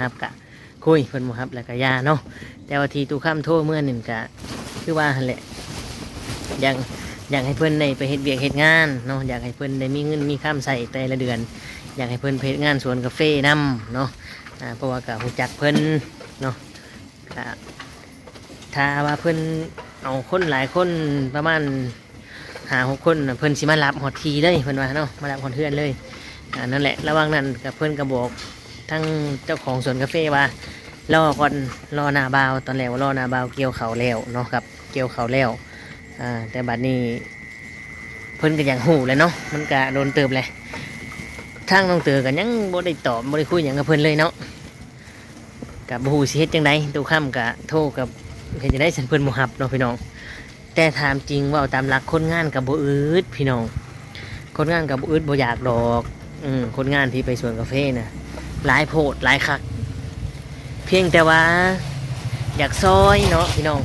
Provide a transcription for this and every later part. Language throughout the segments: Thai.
ฮับกะคุยเพิ่นบ่ฮับแล้วก็ยาเนาะแต่ว่าทีตู้ข้ามโทรเมื่อหนึ่งกะคือว่าหั่นแหละอยากอยากให้เพิ่นได้ไปเฮ็ดเวียกเฮ็ดงานเนาะอยากให้เพิ่นได้มีเงินมีข้ามใส่แต่ละเดือน อยากให้เพิ่นเฮ็ดงานสวนกาแฟนํเนาะเพราะว่ากะฮู้จักเพิ่นเนาะกะถ้าว่าเพิ่นเอาคนหลายคนประมาณหาหกคนเพิ่นสิมารับฮอดทีเลยเพิ่นว่าเนาะมารับฮอดเทือนเลยอ่านั่นแหละระหว่างนั้นกับเพิ่นก็บอก ทั้งเจ้าของสวนกาแฟว่ารอก่อนรอหน้าบาวตอนแรกว่ารอหน้าบาวเกี่ยวเขาแล้วเนาะครับ เกี่ยวเขาแล้วอ่าแต่บัดนี้เพิ่นก็อย่างหูแหล้วเนาะมันก็โดนเติบเลยทางน้องเตอกันยังบ่ได้ตอบบ่ได้คุยหยังกับเพิ่นเลยเนาะกับบูสิเฮ็ดจังไดตู้ค่ำก็โทรกับเฮ็ดจังได๋ฉันเพิ่นบ่รับเนาะพี่น้อง แต่ถามจริงว่าตามหลักคนงานกับบ่อืดพี่น้อง คนงานกับบ่อืดบ่อยากดอกอืมคนงานที่ไปสวนกาแฟน่ะ หลายโพดหลายคัก เพียงแต่ว่า อยากซอยเนาะพี่น้อง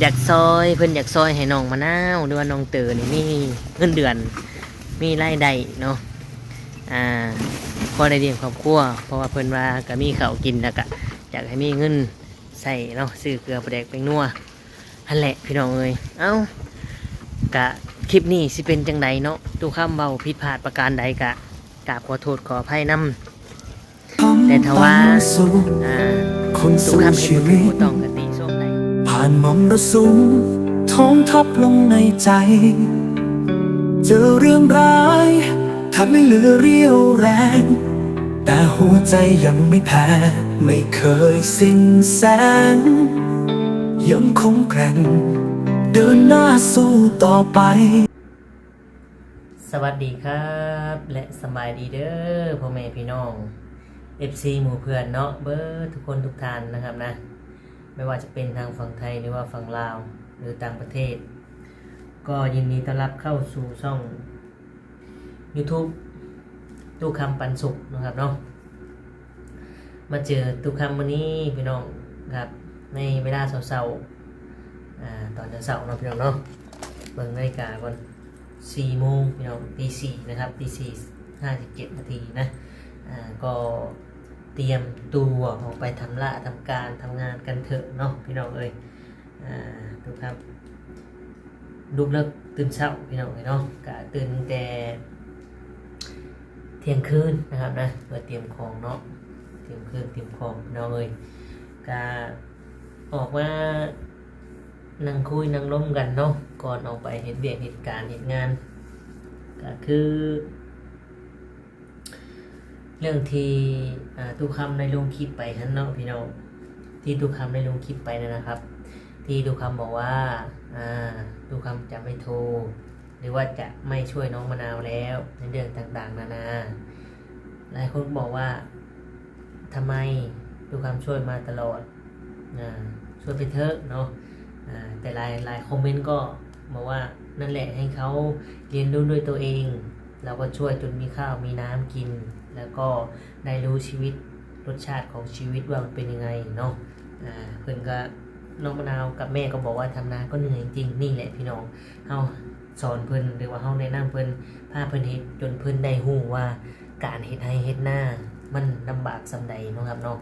อยากซอยเพิ่อนอยากซอยให้น้องมะนาวหรือว่าน้องเตอนี่มีเงินเดือน มีรายได้เนาะอ่าพอได้เลี้ยงครอบครัวเพราะว่าเพิ่อนว่าก็มีข้าวกินแล้วก็อยากให้มีเงินใส่เนาะซื้อเกลือประแดกแป้งนัวนั่นแหละพี่น้องเอ้ยเอ้ากะคลิปนี้สิเป็นจังใดเนาะตู้ข้ามเบาผิดพลาดประการใดกะ กราบขอโทษขออภัยนำแต่ถ้าว่าอ่าคนตู้สู้ข้ามเห็ชีนบ่ถูวิกตบ่ต้องกติส้มใดผ่านมรสุมท้องทับลงในใจ เจอเรื่องร้ายทำให้เหลือเรี่ยวแรง แต่หัวใจยังไม่แพ้ ไม่เคยสิ้นแสง ยังคงแกร่ง เดินหน้าสู้ต่อไป สวัสดีครับ และสบายดีเด้อพ่อแม่พี่น้อง FC หมู่เพื่อนเนาะเบอร์ทุกคนทุกท่านนะครับนะ ไม่ว่าจะเป็นทางฝั่งไทยหรือว่าฝั่งลาวหรือต่างประเทศ ก็ยินดีต้อนรับเข้าสู่ช่อง YouTube ตู้คำปันสุขนะครับเนาะมาเจอตู้คำวันนี้พี่น้องครับ ในเวลาเสาร์ๆตอนเช้าๆเนาะพี่น้องเนาะเบิ่งนาฬิกาก่อน สี่โมงพี่น้องตีสี่นะครับตีสี่ห้าสิบเจ็ดนาทีนะอ่าก็เตรียมตัวออกไปทำละทำการทำงานกันเถอะเนาะพี่น้องเอ้ยอ่าทุกครับลุกเลิกตื่นเช้าพี่น้องเอ้ยเนาะกะตื่นแต่เที่ยงคืนนะครับนะเพื่อเตรียมของเนาะเตรียมเครื่องเตรียมของพี่น้องเอ้ยกะออกมา นั่งคุยนั่งล้มกันเนาะก่อนออกไปเห็นเบียกเหตุการณ์เหตุงาน ก็คือ เรื่องที่ทุกคำในลงคลิปไปท่านเนาะพี่น้องที่ทุกคำในลงคลิปไปนะนะครับ ที่ทุกคำบอกว่าทุกคำจะไม่โทรหรือว่าจะไม่ช่วยน้องมะนาวแล้วในเรื่องต่างๆ นานาหลายคนบอกว่าทำไมทุกคำช่วยมาตลอดอช่วยไปเถอะเนาะ แต่หลายหลายคอมเมนต์ก็บอกว่านั่นแหละให้เขาเรียนรู้ด้วยตัวเอง เราก็ช่วยจนมีข้าวมีน้ำกิน แล้วก็ได้รู้ชีวิตรสชาติของชีวิตว่ามันเป็นยังไงเนาะอ่าเพื่อนก็น้องมะนาวกับแม่ก็บอกว่าทำนาก็เหนื่อยจริงนี่แหละพี่น้องเฮาสอนเพิ่อนหรือว่าเฮาแนะนำเพิ่อนพาเพิ่อนเฮ็ดจนเพิ่อนได้ฮู้ว่าการเฮ็ดให้เฮ็ดหน้ามันลำบากสำใดเนาะครับเนาะ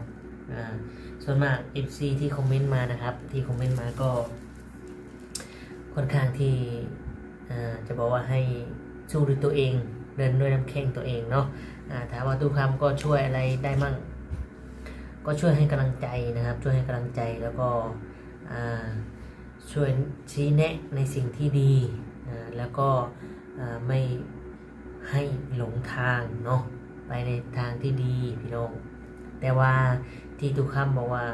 อ่าส่วนมาก FC ที่คอมเมนต์มานะครับ ที่คอมเมนต์มาก็ ค่อนข้างที่จะบอกว่าให้สู้ด้วยตัวเองเดินด้วยน้ำแข้งตัวเองเนาะอ่าถามว่าตู้คำก็ช่วยอะไรได้มั่ง ก็ช่วยให้กำลังใจนะครับ ช่วยให้กำลังใจแล้วก็ช่วยชี้แนะในสิ่งที่ดีแล้วก็ไม่ให้หลงทางเนาะไปในทางที่ดีพี่น้องแต่ว่าที่ตู้คำบอกว่า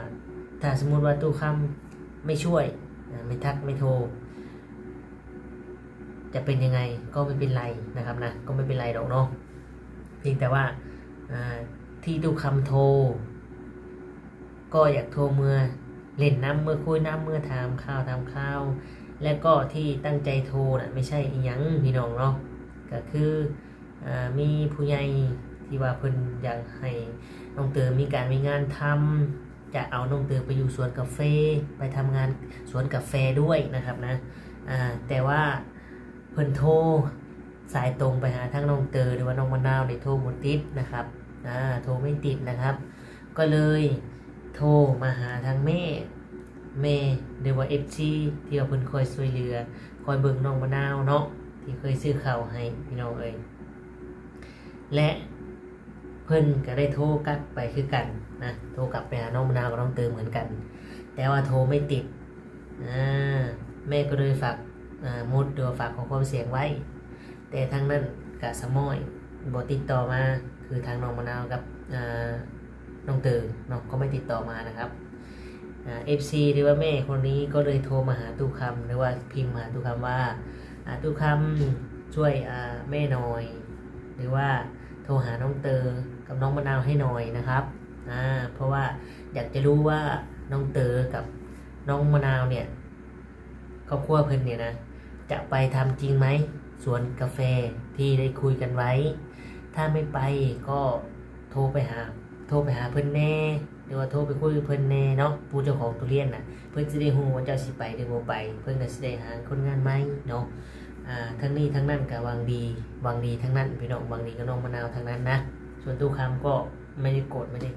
ถ้าสมมติว่าตู้คำไม่ช่วยไม่ทักไม่โทร จะเป็นยังไงก็ไม่เป็นไรนะครับนะก็ไม่เป็นไรหรอกเนาะเพียงแต่ว่าที่ตู้คำโทร ก็อยากโทรเมื่อเล่นน้ำเมื่อคุยน้ำเมื่อถามข้าวถามข้าว และก็ที่ตั้งใจโทรนะไม่ใช่อีหยังพี่น้องเนาะก็คืออมีผู้ใหญ่ที่ว่าเพิ่นอยากให้น้องเตอมีการมีงานทำจะเอาน้องเตอไปอยู่สวนกาแฟไปทำงานสวนกาแฟด้วยนะครับนะแต่ว่า เพิ่นโทรสายตรงไปหาทั้งน้องเตอหรือว่าน้องมะนาวในโทรบนติดนะครับอ่าโทรไม่ติดนะครับ ก็เลยโทรมาหาทางแม่แม่หรือว่าเอฟซีที่ว่าเพิ่นคอยช่วยเหลือ คอยเบิ่งน้องมะนาวเนาะที่เคยซื้อข้าวให้พี่น้องเอ้ยและเพิ่นก็ได้โทรกลับไปคือกันนะโทรกลับไปหาน้องมะนาวกับน้องเติมเหมือนกัน แต่ว่าโทรไม่ติดอ่าแม่ก็เลยฝาก มุดหรือว่าฝากของความเสียงไว้ แต่ทางนั้นกะสมอยบติดต่อมาคือทางน้องมะนาวกับน้องเติมเนาะก็ไม่ติดต่อมานะครับเอฟซีหรือว่าแม่คนนี้ก็เลยโทรมาหาตู้คำหรือว่าพิมพ์มาตู้คำว่าตู้คำช่วยแม่หน่อย หรือว่าโทรหาน้องเตอกับน้องมะนาวให้หน่อยนะครับเพราะว่าอยากจะรู้ว่าน้องเตอกับน้องมะนาวเนี่ยครอบครัวเพิ่นเนี่ยนะ จะไปทำจริงไหมสวนกาแฟที่ได้คุยกันไว้ ถ้าไม่ไปก็โทรไปหา โทรไปหาเพิ่อนแน่หรือว่าโทรไปคุยกับเพิ่อนแน่เนาะผู้เจ้าของทุเรียนน่ะเพิ่อนสิได้ฮู้ว่าเจ้าสิไปหรือบ่ไป เพิ่อนก็สิได้หาคนงานไหมเนาะอ่าทั้งนี้ทั้งนั้นก็หวังดีวังดีทั้งนั้นพี่น้องวังดีกับน้องมะนาวทั้งนั้นนะส่วนตู้คำก็ไม่ได้โกรธไม่ได้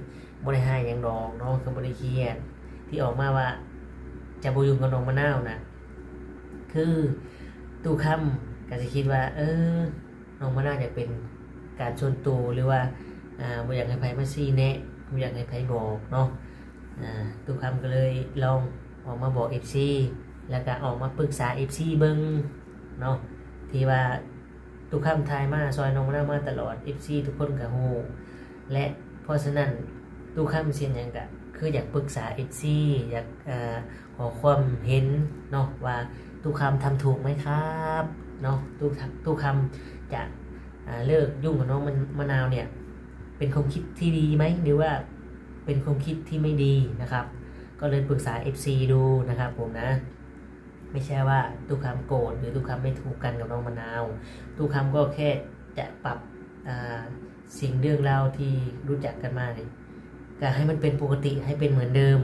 บ่ได้ให้ยังดอกเนาะก็บ่ได้เครียดที่ออกมาว่าจะบ่ยุ่งกับน้องมะนาวน่ะคือ ตู้คำก็จะคิดว่า เออน้องมะนาวอยากเป็นการชนตัวหรือว่าอ่าบ่อยากให้ไผมาซี่แนะบ่อยากให้ไผบอกเนาะอ่าตู้คำก็เลยลองออกมาบอก FC แล้วก็ออกมาปรึกษา FC เบิ่งเนาะที่ว่าตู้คำทายมาซอยน้องมะนามาตลอด FC ทุกคนก็ฮู้และเพราะฉะนั้นตู้คำเสียนยังก็คืออยากปรึกษา FC อยากเอ่อขอความเห็นเนาะว่า ตู้คำทำถูกไหมครับเนาะตู้ทตู้คำจะเลิกยุ่งกับน้องมันมะนาวเนี่ย เป็นความคิดที่ดีไหมหรือว่าเป็นความคิดที่ไม่ดีนะครับ ก็เลยปรึกษา FC ดูนะครับผมนะ ไม่ใช่ว่าตู้คำโกรธหรือตู้คำไม่ถูกกันกับน้องมะนาวตู้คำก็แค่จะปรับสิ่งเรื่องราวที่รู้จักกันมาเนี่ยก็ให้มันเป็นปกติให้เป็นเหมือนเดิม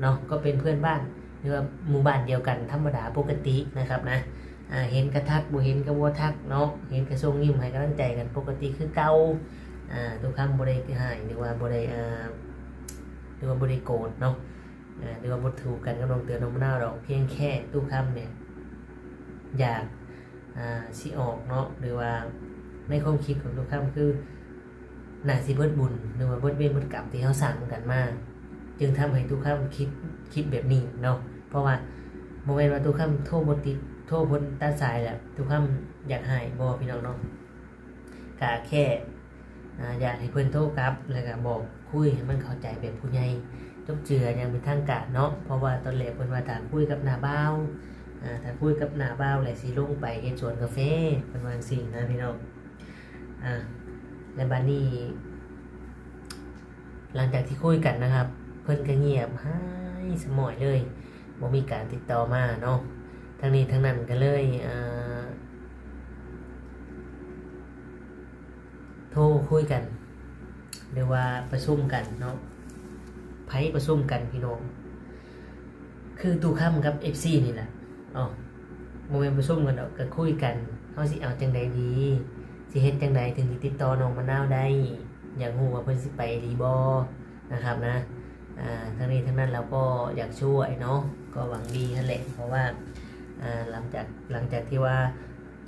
เนาะก็เป็นเพื่อนบ้าน รือว่าหมู่บ้านเดียวกันธรรมดาปกตินะครับนะเห็นกระทักบ่เห็นกระวัทักเนาะเห็นกระทรงยิ้มให้กำลังใจกันปกติคือเก่าอ่าทุกครั้งบ่ได้หายหรือว่าบ่ได้หรือว่าบ่ได้โกรธเนาะหรือว่าบ่ถูกกันกับน้องเตือนน้องมะนาวดอกเพียงแค่ตู้คำเนี่ยอยากอ่าสิออกเนาะหรือว่าในความคิดของตู้คำคือหนาสิเบิดบุญหรือว่าเบิดเวรเบิดกรรมที่เขาสั่งกันมา จึงทำให้ทุกคำคิดคิดแบบนี้เนาะ เพราะว่าโมเมนต์ว่าทุกคำโทษบติดโทษบนต้าสายแหละทุกคำอยากหายบอพี่น้องเนาะกะแค่อยากให้เพื่อนโทษกลับ แล้วก็บอกคุยให้มันเข้าใจแบบผู้ใหญ่จบเจือยังเป็นทางการเนาะเพราะว่าตอนแรกเพิ่อนว่าถ้าคุยกับหน้าบ้าวอ่าถ้าคุยกับหน้าบ้าวแหละสิลงไปเฮ็ดสวนกาแฟเพิ่นว่าจั่งนะพี่น้องอ่าและบัดนี้ หลังจากที่คุยกันนะครับ เพิ่อนก็เงียบหายสมอยเลย บ่มีการติดต่อมาเนาะทั้งนี้ทั้งนั้นก็เลยเโทรคุยกันหรือว่าประชุมกันเนาะไผประชุมกันพี่น้องคือตูค่ำกับ FC นี่แหละอ๋อโมเมนต์ประชุมกันดอกก็คุยกันเฮาสิเอาจังใดดีสิเฮ็ดจังใดถึงสิติดต่อน้องมะนาวได้อยากรู้ว่าเพิ่นสิไปดีบ่นะครับนะอ่าทั้งนี้ทั้งนั้นเราก็อยากช่วยเนาะ ก็หวังดีนั่นแหละเพราะว่าหลังจากหลังจากที่ว่า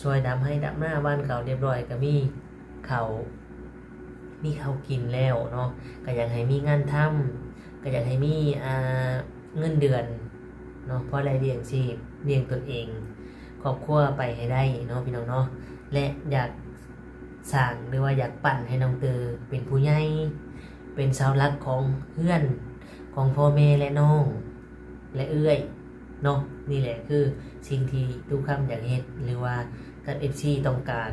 ช่วยดำให้ดำหน้าบ้านเขาเรียบร้อยก็มีเขามีเขากินแล้วเนาะก็อยากให้มีงานทำก็อยากให้มี่เงินเดือนเนาะเพราะอะไรเลี้ยงชีพเลี้ยงตนเองครอบครัวไปให้ได้เนาะพี่น้องเนาะและอยากสั่งหรือว่าอยากปั่นให้น้องเตอเป็นผู้ใหญ่เป็นสาหลักของเพื่อนของพ่อแม่และน้อง และเอื้อยเนาะนี่แหละคือสิ่งที่ทุกคำอยากเฮ็ดหรือว่ากับเอฟซีต้องการ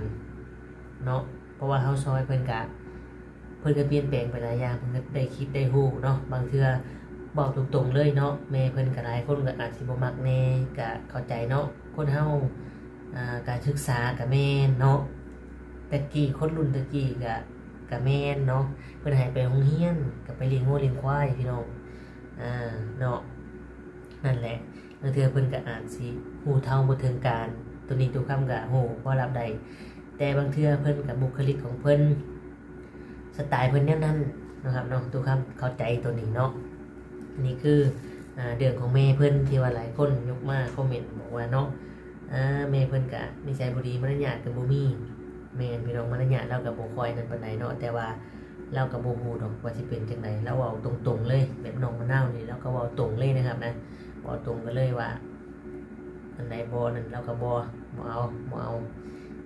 เนาะเพราะว่าเฮาซอยเพิ่นกะเพิ่นก็เปลี่ยนแปลงไปหลายอย่างเพิ่นได้คิดได้ฮู้เนาะบางเทื่อบอกตรงๆเลยเนาะแม่เพิ่นก็หลายคนก็อาจสิบ่มักแน่ก็เข้าใจเนาะคนเฮาอ่าการศึกษาก็แม่นเนาะต่กี้คนรุ่นตะกี้ก็ก็แม่นเนาะเพิ่นให้ไปโรงเรียนกับไปเลี้ยงงัวเลี้ยงควายพี่น้องอ่าเนาะ นั่นแหละบางเทื่อเพิ่นก็อาจสิฮู้เท่าบ่ถึงการ ตัวนี้ตัวคำก็ฮู้พอรับได้แต่บางเทื่อเพิ่นกับบุคลิกของเพิ่นสไตล์เพิ่นแนวนั้นนะครับเนาะทุกคำเข้าใจตัวนี้เนาะอันนี้คือเดือนของแม่เพิ่นที่ว่าหลายคนยกมาคอมเมนต์บอกว่าเนาะแม่เพิ่นกะนิสัยบ่ดีมารยาทกับบ่มีแม่นพี่น้องมารยาทเรากับบ่ค่อยนั่นปานใดเนาะแต่ว่าเรากับบ่ฮู้ดอกว่าสิเป็นจังไดเราเว้าตรงๆเลยแบบน้องมะนาวนี่เราก็เว้าตรงเลยนะครับนะ เว้าตรงกันเลยว่าอันใดบ่นั่นเราก็บ่บ่เอาบ่เอา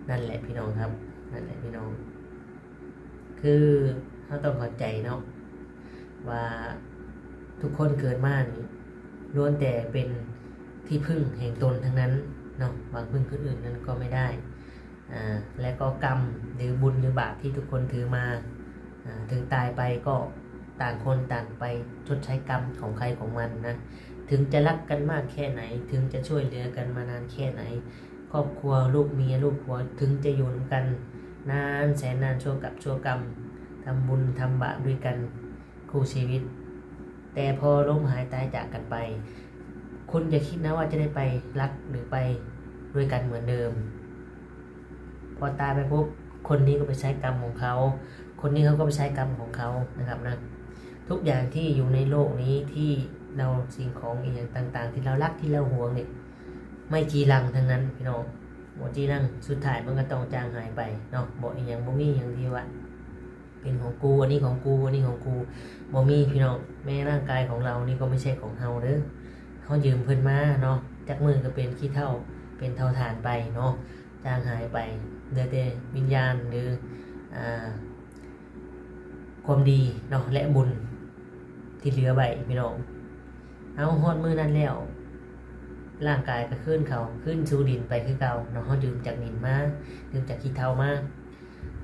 นั่นแหละพี่น้องครับ นั่นแหละพี่น้อง คือเราต้องเข้าใจเนาะว่าทุกคนเกิดมานี่ล้วนแต่เป็นที่พึ่งแห่งตนทั้งนั้นเนาะบางพึ่งคนอื่นนั้นก็ไม่ได้อ่าและก็กรรมหรือบุญหรือบาปที่ทุกคนถือมาอ่าถึงตายไปก็ต่างคนต่างไปชดใช้กรรมของใครของมันนะ ถึงจะรักกันมากแค่ไหน ถึงจะช่วยเหลือกันมานานแค่ไหน ครอบครัวลูกเมียลูกผัวถึงจะอยู่นกัน นานแสนนานชั่วกับชั่วกรรมทำบุญทำบาปด้วยกันคู่ชีวิต แต่พอล้มหายตายจากกันไป คุณอย่าคิดนะว่าจะได้ไปรักหรือไปด้วยกันเหมือนเดิม พอตายไปปุ๊บคนนี้ก็ไปใช้กรรมของเขา คนนี้เขาก็ไปใช้กรรมของเขานะครับนะทุกอย่างที่อยู่ในโลกนี้ที่ เราสิ่งของอีกอย่างต่าง ๆ ที่เรารักที่เราหวงเนี่ยไม่จีรังทั้งนั้นพี่น้องบ่จีรังสุดท้ายมันก็ต้องจางหายไปเนาะบ่อีหยังบ่มีอย่างที่ว่าเป็นของกูอันนี้ของกูอันนี้ของกูบ่มีพี่น้องแม้ร่างกายของเรานี่ก็ไม่ใช่ของเฮาเด้อเฮายืมเพิ่นมาเนาะจากมือก็เป็นขี้เท่าเป็นเท่าฐานไปเนาะจางหายไปเหลือแต่วิญญาณหรืออ่าความดีเนาะและบุญที่เหลือไว้พี่น้อง เอาฮอดมือนั้นแล้วร่างกายก็ขึ้นเขาขึ้นสู่ดินไปคือเก่าเนาะเขายืมจากดินมายืมจากขี้เท้ามา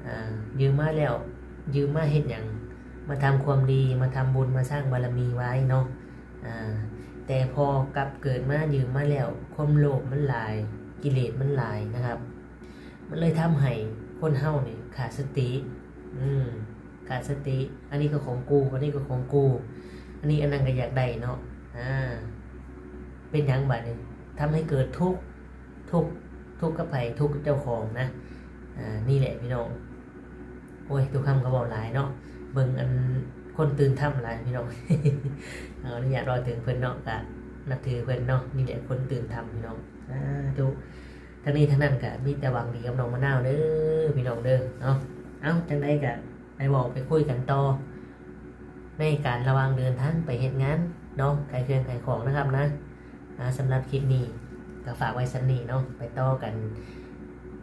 อ่ายืมมาแล้วยืมมาเฮ็ดอย่างมาทำความดีมาทำบุญมาสร้างบารมีไว้เนาะอ่าแต่พอกลับเกิดมายืมมาแล้วความโลภมันหลาย กิเลสมันหลายนะครับ มันเลยทำให้คนเฮาเนี่ยขาดสติ อืมขาดสติ อันนี้ก็ของกู อันนี้ก็ของกู อันนี้อันนั้นก็อยากได้เนาะ อ่าเป็นหยังบัดนี้ทำให้เกิดทุกข์ทุกข์ทุกข์กับไผทุกข์กับเจ้าของนะอ่านี่แหละพี่น้องโอ้ยทุกคำก็บอกหลายเนาะเบิ่งอันคนตื่นทำหลายพี่น้องเอาอนุญาตรอถึงเพิ่อนเนาะกะนับถือเพิ่อนเนาะนี่แหละคนตื่นทำพี่น้องอ่าทุกทั้งนี้ทั้งนั้นกะมีแต่หวังดีกับน้องมะนาวเด้อพี่น้องเด้อเนาะเอ้าจังได้กะไปบอกไปคุยกันต่อในการระวังเดินทางไปเฮ็ดงาน เนาะขายเครื่องขายของนะครับนะอ่าสำหรับคลิปนี้ก็ฝากไว้สันนี้เนาะไปต่อกัน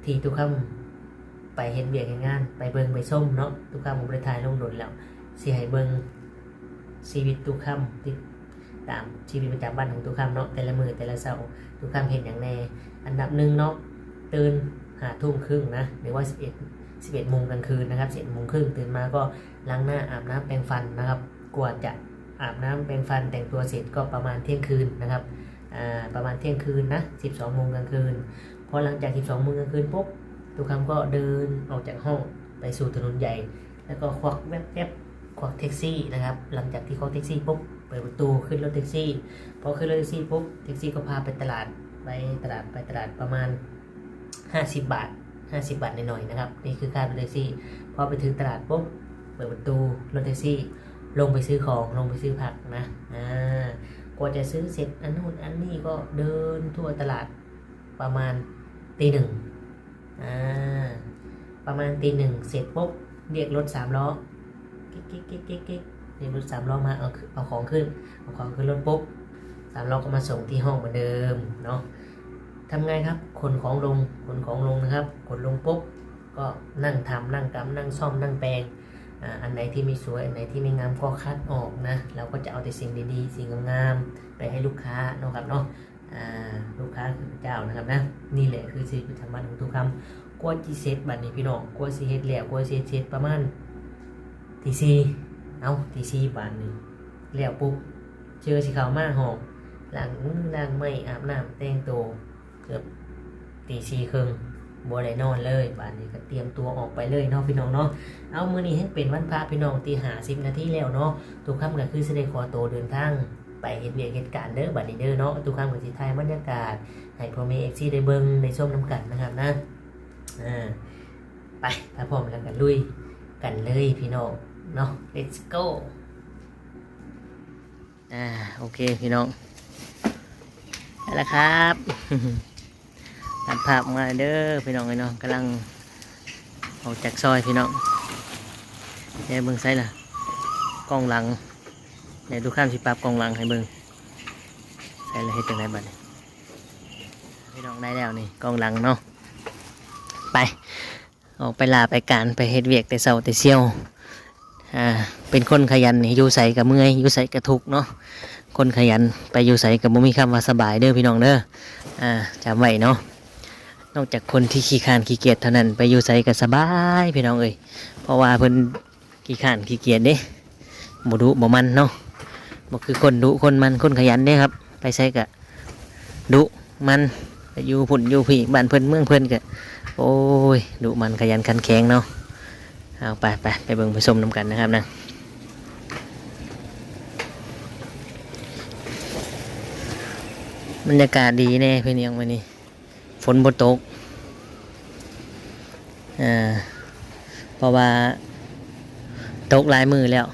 ที่ทุกคำไปเห็นเบียกเห็นงาน ไปเบิงไปส้มเนาะทุกคำผมไปถ่ายลงหลุนแล้วสิให้เบิงชีวิตทุกคำติดตามชีวิตประจำวันของทุกคำเนาะแต่ละมือแต่ละเสาร์ทุกคำเห็นอย่างแน่อันดับหนึ่งเนาะตื่นหาทุ่มครึ่งนะหรือว่าสิบเอ็ดสิบเอ็ดโมงกลางคืนนะครับสิบเอ็ดโมงครึ่งตื่นมาก็ล้างหน้าอาบน้ำแปรงฟันนะครับกว่าจะ อาบน้ำแปรงฟันแต่งตัวเสร็จก็ประมาณเที่ยงคืนนะครับอ่าประมาณเที่ยงคืนนะ12โมงกลางคืนพอหลังจาก 12โมงกลางคืนปุ๊บทุกคำก็เดินออกจากห้องไปสู่ถนนใหญ่ แล้วก็ควักแวบแวบควักแท็กซี่นะครับ หลังจากที่ควักแท็กซี่ปุ๊บเปิดประตูขึ้นรถแท็กซี่พอขึ้นรถแท็กซี่ปุ๊บแท็กซี่ก็พาไปตลาดไปตลาดไปตลาดประมาณ 50 บาท 50 บาทหน่อยๆนะครับนี่คือค่ารถแท็กซี่พอไปถึงตลาดปุ๊บเปิดประตูรถแท็กซี่ ลงไปซื้อของลงไปซื้อผักนะอ่ากว่าจะซื้อเสร็จอันนู้นอันนี้ก็เดินทั่วตลาดประมาณตีหนึ่งอ่าประมาณตีหนึ่งเสร็จปุ๊บเรียกรถสามล้อกิ๊กกิ๊กกิ๊กกิ๊กกิ๊กเรียกรถสามล้อมาเอาเอาของขึ้นเอาของขึ้นรถปุ๊บสามล้อก็มาส่งที่ห้องเหมือนเดิมเนาะทำไงครับขนของลงขนของลงนะครับขนลงปุ๊บก็นั่งทำนั่งกำนั่งซ่อมนั่งแปลง อันไหนที่ไม่สวย อันไหนที่ไม่งามก็คัดออกนะ เราก็จะเอาแต่สิ่งดีๆ สิ่งงามๆไปให้ลูกค้านะครับเนาะลูกค้าคือเจ้านะครับนะ นี่แหละคือชีวิตประจำวันของทุกคำกวจีเซตบัดนี้พี่น้องกว่าซีเฮ็ดแล้วกว่าซีเซตประมาณตีซีเอาตีซีบานนี้แล้วปุ๊บเจอสีขาวมากหอมล้างล้างไม่อาบน้ำแต่งตัวเกือบตีซีครึ่ง บัวได้นอนเลยบ้านนี้ก็เตรียมตัวออกไปเลยเนาะพี่น้องเนาะเอามือนี้ให้เป็นวันพระพี่น้องตีหาสิบนาทีแล้วเนาะทุกค่ำก็คือแสดงขอโตเดินทางไปเห็นเวียกเหตุการณ์เด้อบัดนี้เด้อเนาะทุกค่ำก็สิทยบรรยากาศให้พ่อแม่เอ็กซี่ได้เบิ่งในส้มน้ำกันนะครับนะอ่าไปถ้าพร้อมแล้วกันลุยกันเลยพี่น้องเนาะ let's go อ่าโอเคพี่น้องแล้วครับ ตัดภาพมาเด้อพี่น้องเลยเนาะกำลังออกจากซอยพี่น้องเดี๋ยวเบิ่งไซล่ะกล้องหลังเดี๋ยวดูข้ามสิปรับกล้องหลังให้เบิ่งใส่เลยให้จังไรบัดพี่น้องได้แล้วนี่กล้องหลังเนาะไป ออกไปลาไปการไปเฮ็ดเวียกแต่เสาแต่เซียวอ่าเป็นคนขยันนี่อยู่ใส่กับเมื่อยอยู่ใส่กับทุกเนาะคนขยันไปอยู่ใส่กับบ่มีคำว่าสบายเด้อพี่น้องเด้ออ่าจำไว้เนาะ นอกจากคนที่ขี้ขานขี้เกียจเท่านั้นไปอยู่ใส่กับสบายพี่น้องเอ้ยเพราะว่าเพิ่นขี้ขานขี้เกียจเด้บ่ดุบ่มันเนาะบ่คือคนดุคนมันคนขยันเด้ครับ ไปใส่กับดุมันอยู่พุ่นอยู่พี่บ้านเพิ่นเมืองเพิ่นก็โอ้ยดุมันขยันขันแข็งเนาะเอาไปไปไปเบิ่งไปชมน้ำกันนะครับนะบรรยากาศดีแน่เพื่อนยังวันนี้ ฝนบตกอ่าเพราะว่าตกหลายมือแล้ว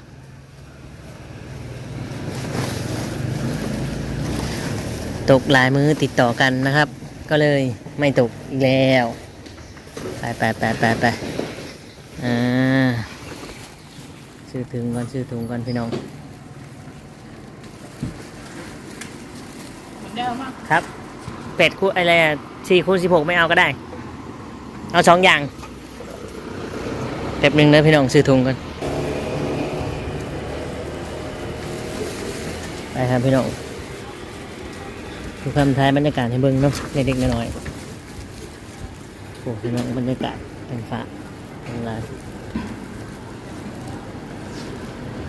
ตกหลายมือติดต่อกันนะครับ ก็เลยไม่ตกอีกแล้วไปไปไปไปไปอ่าซื้อถุงก่อนซื้อถุงก่อนพี่น้องเดิมอะครับเป็ดคูอะไรอะ สี่คูณสิบหกไม่เอาก็ได้ เอาสองอย่างแป๊บหนึ่งนะพี่น้องซื้อถุงก่อนไปครับพี่น้องดูคำท้ายบรรยากาศให้เบิ่งเนาะเด็กๆน้อยๆโอ้พี่น้องบรรยากาศเป็นฟ้าเป็นลาย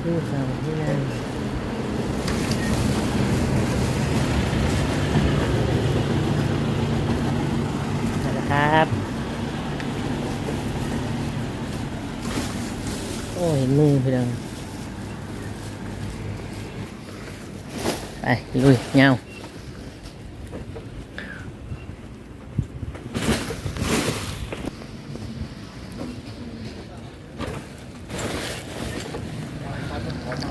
ที่สามที่นั่น ครับ โอ้เห็นมือพี่ดังไปลุยเงา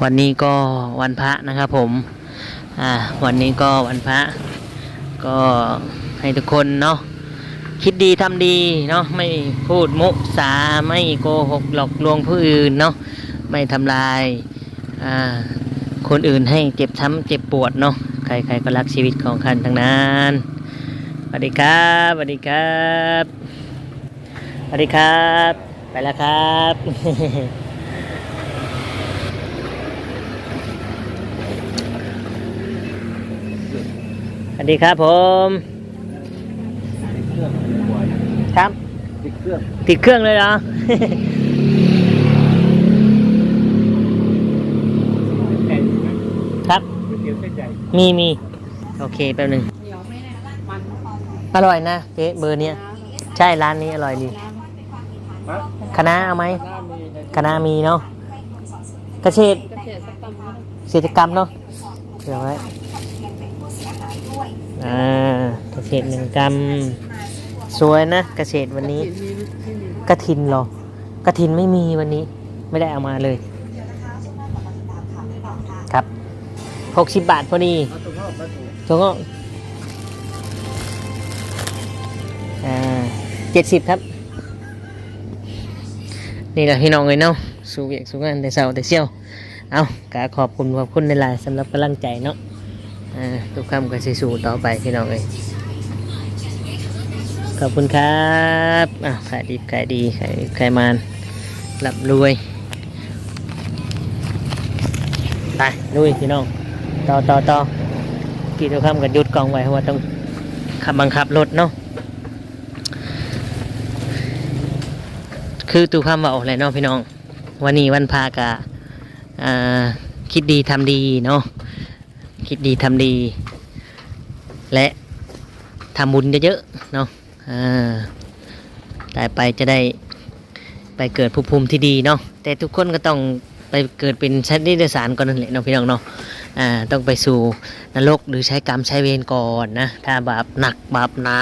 วันนี้ก็วันพระนะครับผม อ่า วันนี้ก็วันพระ ก็ให้ทุกคนเนาะ คิดดีทำดีเนาะไม่พูดมุสาไม่โกหกหลอกลวงผู้อื่นเนาะไม่ทำลายคนอื่นให้เจ็บช้ำเจ็บปวดเนาะใครๆก็รักชีวิตของคันทั้งนั้นสวัสดีครับสวัสดีครับสวัสดีครับ ไปแล้วครับสวัสดีครับผม ครับติดเครื่องติดเครื่องเลยเหรอแผ่นครับ ก๋วยเตี๋ยวเส้นใหญ่มีมีโอเคแป๊บหนึงเหนียวไม่แน่มันอร่อยนะเจ๊เบอร์เนี้ยใช่ร้านนี้อร่อยดีมะคณะเอาไหมหน้ามีในคณะมีเนาะเกษตรเกษตรสักกรรมเศรษฐกรรมเนาะเดี๋ยวไว้อ่าเกษตรหนึ่งกรรม สวยนะเกษตรวันนี้กระถินหรอกระถินไม่มีวันนี้ ไม่ได้เอามาเลย ครับหกสิบบาทพอดีเอาตัวงอกมาถูกตัวก็อ่าเจ็ดสิบครับ นี่แหละพี่น้องเลยเนาะสู้เวียกสู้งานแต่เช้าแต่เชี่ยว เอากาขอบคุณขอบคุณในไลน์สำหรับกำลังใจเนาะอ่าทุกคำก็สิสู้ต่อไปพี่น้องเลย ขอบคุณครับอะขายดีขายดีขายขายมานรับรวย ไปลุยพี่น้อง ต่อต่อต่อกี่ทุกคำก็หยุดกองไว้เพราะว่าต้องขับบังคับรถเนาะ คือตูคำว่าอะไรเนาะพี่น้อง วันนี้วันพากะอ่าคิดดีทำดีเนาะ คิดดีทำดี และทำบุญเยอะๆเนาะ อ่าตายไปจะได้ไปเกิดภพภูมิที่ดีเนาะแต่ทุกคนก็ต้องไปเกิดเป็นชั้นนิรสารก่อนนั่นแหละเนาะพี่น้องเนาะอ่าต้องไปสู่นรกหรือใช้กรรมใช้เวรก่อนนะถ้าบาปหนักบาปหนา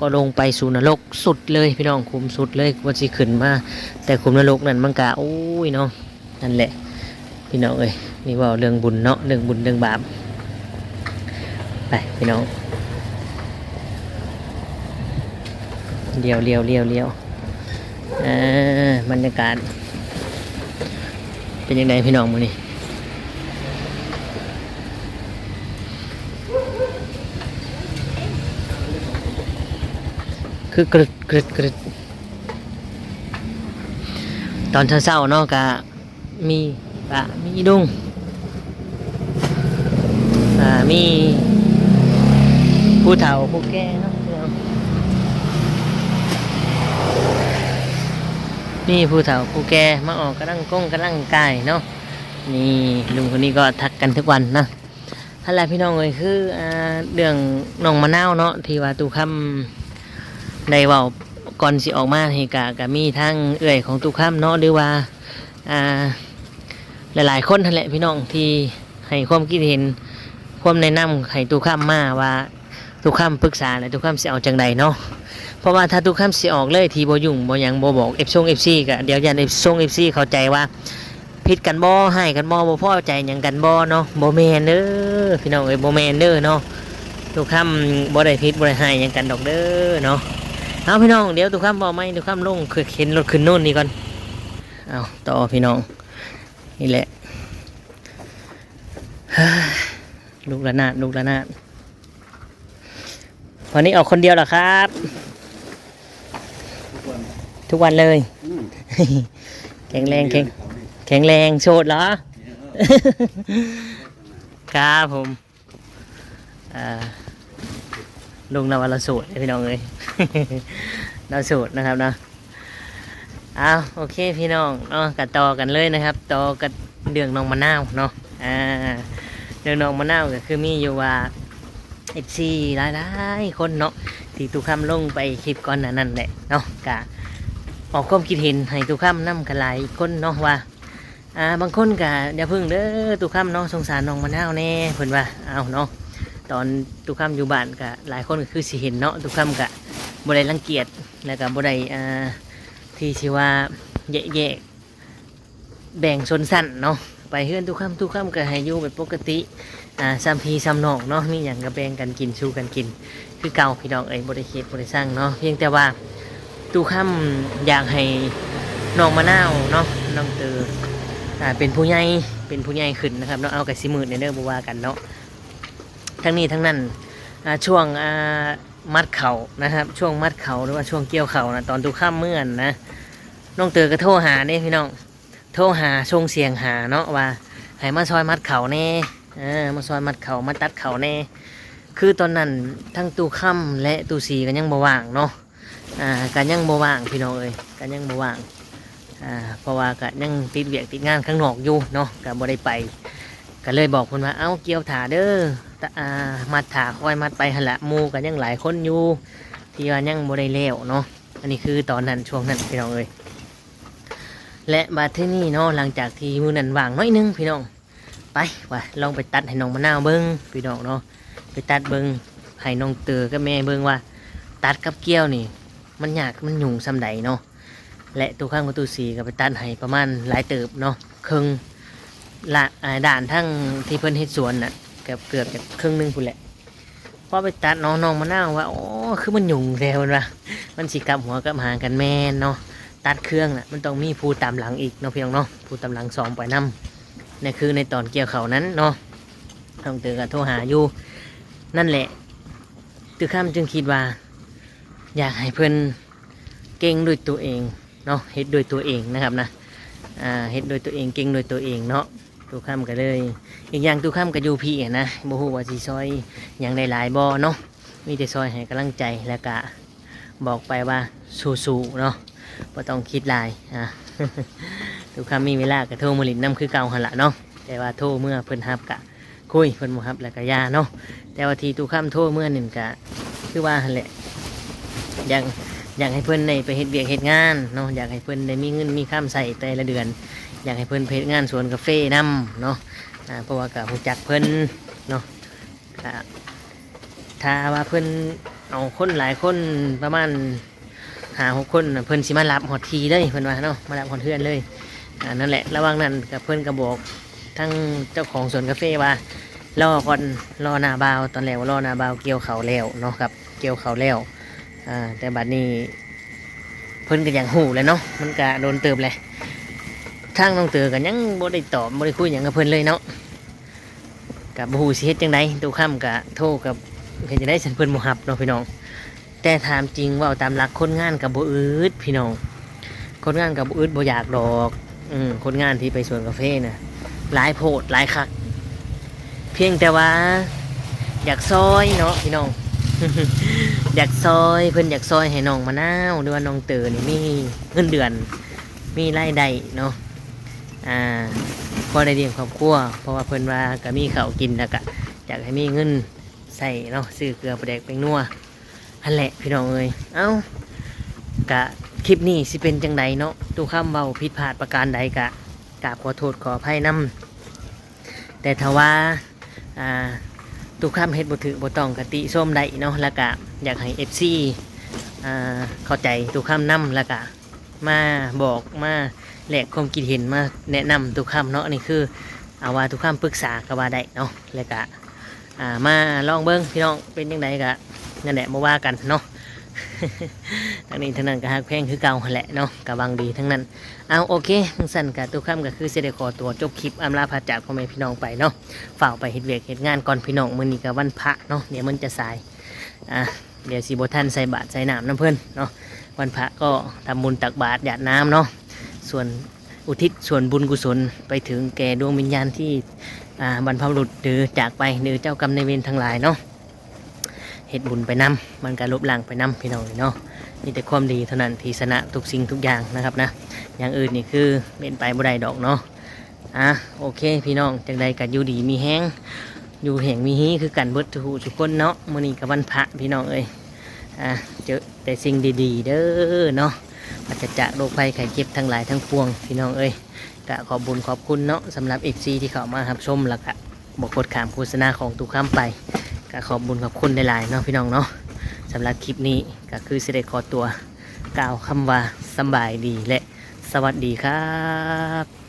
ก็ลงไปสู่นรกสุดเลยพี่น้องคุมสุดเลยวันสิขึ้นมาแต่คุมนรกนั่นมันกะโอ้ยเนาะนั่นแหละพี่น้องเอ้ยนี่ว่าเรื่องบุญเนาะเรื่องบุญเรื่องบาปไปพี่น้อง เลี้ยวเลี้ยวเลี้ยวเลี้ยวอ่าบรรยากาศ เป็นยังไงพี่น้องมื้อนี้คือกรึดกรึดกรึดตอนเช้าๆเนาะกะมีกะมีดุงอ่ามีผู้เฒ่าผู้แก่เนาะพี่ นี่ผู้เฒ่าผู้แก่มาออกกำลังก้งกำลังกายเนาะนี่ลุงคนนี้ก็ทักกันทุกวันนะอะไรพี่น้องเลยคือเรื่องน้องมะนาวเนาะที่ว่าตูคำได้เว่าก่อนสิออกมาให้กะกะมีทั้งเอื่อยของตูคำเนาะหรือว่าอ่าหลายๆคนนั่นแหละพี่น้องที่ให้ความคิดเห็นความแนะนำให้ตุกข้ามมาว่าตุกข้ามปรึกษาและตุกข้ามสิเอาจังใดเนาะ เพราะว่าถ้าตุกข้ามสิออกเลยทีบ่ยุ่งบ่หยังบ่บอกเอฟซงเอฟซีก็เดี๋ยวยันเอฟซงเอฟซีเข้าใจว่าผิดกันบ่ให้กันบ่บ่พอใจหยังกันบ่เนาะบ่แม่นเด้อพี่น้องเอ้ยบ่แม่นเด้อเนาะตุกข้ามบ่ได้ผิดบ่ได้ให้หยังกันดอกเด้อเนาะเอาพี่น้องเดี๋ยวตุกข้ามบ่ไม่ตุกข้ามลงคือเข็นรถขึ้นโน่นนี่ก่อนเอาต่อพี่น้องนี่แหละลูกระนาดลูกระนาดวันนี้ออกคนเดียวหรอครับ ทุกวันเลย แข็งแรงแข็งแข็งแรงโสดเหรอ ครับผมอ่าลุงนวาเราโสดพี่น้องเลยเราโสดนะครับเนาะเอาโอเคพี่น้องเนาะกัดต่อกันเลยนะครับต่อกับเรื่องน้องมะนาวเนาะอ่าเรื่องน้องมะนาวก็คือมีอยู่ว่าเอฟซีหลายๆคนเนาะที่ตุกคำลงไปคลิปก่อนหนานั่นแหละเนาะกะ ออกความคิดเห็นให้ตุกคำนำกันหลายคนเนาะว่าอ่าบางคนกะอย่าพึ่งเด้อตุกคำเนาะสงสารน้องมะนาวแน่เพิ่นว่าเอาเนาะตอนตุกคำอยู่บ้านกะหลายคนก็คือสิเห็นเนาะตุกคำกะบ่ได้รังเกียจแล้วก็บ่ได้อ่าที่ชื่อว่าแยกๆแบ่งชนสั้นเนาะไปเฮือนทุกค่ำทุกค่ำก็ให้อยู่แบบปกติอ่าซ้ำพีซ้ำนองเนาะมีอย่างกระแบ่งกันกินชูกันกิน คือเก่าพี่น้องเอ้ยบริเคิดบริสร้างเนาะเพียงแต่ว่า ทุกค่ำอยากให้น้องมะนาวเนาะน้องเตออ่าเป็นผู้ใหญ่เป็นผู้ใหญ่ขึ้นนะครับเนาะเอากับสิมือในเรื่องบัวากันเนาะทั้งนี้ทั้งนั้นอ่าช่วงอ่ามัดเข่านะครับ ช่วงมัดเข่าหรือว่าช่วงเกี่ยวเข่านะตอนทุกค่ำเมื่อนนะน้องเตอก็โทรหาเนี่ยพี่น้องโทรหาชงเสียงหาเนาะว่าให้มาซอยมัดเขาแน่เออมาซอยมัดเขามาตัดเขาแน่คือตอนนั้นทั้งตู้ค่ำและตู้สีกันยังบ่ว่างเนาะ อ่ากันยังบ่ว่างพี่น้องเอ้ยกันยังบ่ว่างอ่าเพราะว่ากันยังติดเวียกติดงานข้างนอกอยู่เนาะก็บ่ได้ไปก็เลยบอกคนว่าเอ้าเกี่ยวถาเด้อตะอามัดถาคอยมัดไปหั่นละมูกันยังหลายคนอยู่ที่ว่ายังบ่ได้แล้ยวเนาะอันนี้คือตอนนั้นช่วงนั้นพี่น้องเอ้ยและมาที่นี่เนาะหลังจากที่มือนันว่างน้อยนึงพี่น้องไปว่าลองไปตัดให้น้องมะนาวเบิ้งพี่น้องเนาะไปตัดเบิ้งให้น้องเตอกับแม่เบิ้งว่า ตัดกับเกี้ยวนี่ มันยากมันยุ่งซำใดเนาะและตัวข้างกับตัวสีก็ไปตัดให้ประมาณหลายเติบเนาะครึ่งละด่านทั้งที่เพิ่นเฮ็ดสวนน่ะเกือบเกือบจะครึ่งหนึงพุ่นแหละพอไปตัดน้องน้องมะนาวว่าอ๋อคือมันยุ่งแล้วว่ามันสิกลับหัวกับหางกันแม่นเนาะตัดเครื่องน่ะมันต้องมีผู้ตามหลังอีกเนาะพี่น้องเนาะผู้ตามหลังสองปล่อยน้ำนี่คือในตอนเกี่ยวเขานั้นเนาะต้องเตือกับโทรหาอยู่นั่นแหละตือข้ามจึงคิดว่า อยากให้เพิ่อนเก่งด้วยตัวเองเนาะเฮ็ดด้วยตัวเองนะครับนะอ่าเฮ็ดด้วยตัวเองเก่งด้วยตัวเองเนาะตุข้ามก็เลย อีกอย่างตุข้ามก็อยู่พี่อะนะบ่ฮู้ว่าสิซอยอย่างใดหลายบ่เนาะมีแต่ซอยให้กำลังใจแล้วก็บอกไปว่าสู้ๆเนาะบ่ต้องคิดลายอะทุกคำมีเวลาก็โทรมาลินน้ำคือเก่าหันละเนาะแต่ว่าโทรเมื่อเพิ่นฮับกะคุยเพิ่นบ่ฮับแล้วก็ยาเนาะแต่ว่าทีทุกคำโทรเมื่อหนึ่งกะคือว่าหันแหละ อยากอยากให้เพิ่อนได้ไปเฮ็ดเวียกเฮ็ดงานเนาะอยากให้เพิ่อนได้มีเงินมีข้ามใส่แต่ละเดือน อยากให้เพิ่อนเฮ็ดงานสวนกาแฟนํเนาะอ่าเพราะว่าก็รู้จักเพิ่อนเนาะอ่าถ้าว่าเพิ่อนเอาคนหลายคนประมาณหาหกคนน่ะเพิ่อนสิมารับหอดทีเลยเพิ่อนว่าเนาะมารับหอดเทือนเลยอ่านั่นแหละระหว่างนั้นกับเพื่อนก็บอกทั้งเจ้าของสวนกาแฟว่ารอก่อนรอหนาบาวตอนแรกว่ารอหนาบาวเกี่ยวเขาวแล้วเนาะครับเกี่ยวเขาวแล้ว อ่าแต่บัดนี้เพิ่นก็ยังหูเลยเนาะมันก็โดนเติบเลยทางน้องเตือกันยังบ่ได้ตอบบ่ได้คุยหยังกับเพิ่นเลยเนาะกับบูสิเฮ็ดจังไดตู้ค่ำก็โทรกับเพิ่นจะได้สันเพิ่นบ่รับเนาะพี่น้อง แต่ถามจริงว่าตามหลักคนงานกับบ่อืดพี่น้อง คนงานกับบ่อืดบ่อยากดอกอืมคนงานที่ไปสวนกาแฟน่ะหลายโพดหลายคัก เพียงแต่ว่า อยากซอยเนาะพี่น้อง อยากซอยเพิ่อนอยากซอยให้น้องมะนาวหรือว่าน้องเตอนี่มีเงินเดือน มีรายได้เนาะอ่าพอได้เลี้ยงครอบครัวเพราะว่าเพิ่อนว่าก็มีข้าวกินแล้วก็อยากให้มีเงินใส่เนาะซื้อเกลือประแดกแป้งนัวนั่นแหละพี่น้องเอ้ยเอ้ากะคลิปนี้สิเป็นจังใดเนาะตู้ข้ามเบาผิดพลาดประการใดกะกราบขอโทษขออภัยนํแต่ถ้าว่าอ่า ทุกคำเฮ็ดบ่ถือบ่ต้องกติส้มได้เนาะแล้วก็อยากให้ FC อ่าเข้าใจทุกคำนํแล้วก็มาบอกมาแลกความคิดเห็นมาแนะนำทุกคำเนาะนี่คือเอาว่าทุกคำปรึกษาก็ว่าได้เนาะแล้วก็อ่ามาลองเบิ่งพี่น้องเป็นจังไดก็นั่นแหละมาว่ากันเนาะ ทั้งนี้ทั้งนั้นก็ฮักแพงคือเก่าแหละเนาะก็วังดีทั้งนั้น เอาโอเคทั้งสั้นกับทุกคำก็คือเสิได้ขอตัวจบคลิปอำลาพาจากพ่อแม่พี่น้องไปเนาะฝ่าไปเฮ็ดเวียกเฮ็ดงานก่อนพี่น้องมื้อนี้ก็วันพระเนาะเดี๋ยวมันจะสายอะเดี๋ยวสิบ่ทันใส่บาตรใส่น้ำน้ำเพิ่นเนาะวันพระก็ทำบุญตักบาตรหยาดน้ำเนาะส่วนอุทิศส่วนบุญกุศลไปถึงแก่ดวงวิญญาณที่บรรพบุรุษหรือจากไปหรือเจ้ากรรมในเวรทั้งหลายเนาะ เฮ็ดบุญไปนํมันก็ลบล้างไปนํพี่น้องเนาะมีแต่ความดีเท่านั้นที่ชนะทุกสิ่งทุกอย่างนะครับนะ อย่างอื่นนี่คือเป็นไปบ่ได้ดอกเนาะอะโอเค พี่น้องจังใดกันอยู่ดีมีแห้งอยู่แห่งมีฮีคือกันเบิดทุกทุกคนเนาะมื้อนี้กับวันพระพี่น้องเอ้ยอะเจอแต่สิ่งดีๆ เด้อเนาะปัจจะโรคภัยไข้เจ็บทั้งหลายทั้งปวงพี่น้องเอ้ยกะขอบบุญขอบคุณเนาะสำหรับ FC ที่เข้ามารับชมแล้วก็บอกกดขามโฆษณาของตุกข้ามไป ก็ขอบบุญขอบคุณหลายๆเนาะพี่น้องเนาะสำหรับคลิปนี้ก็คือเสด็จขอตัวกล่าวคำว่าสบายดีและสวัสดีครับ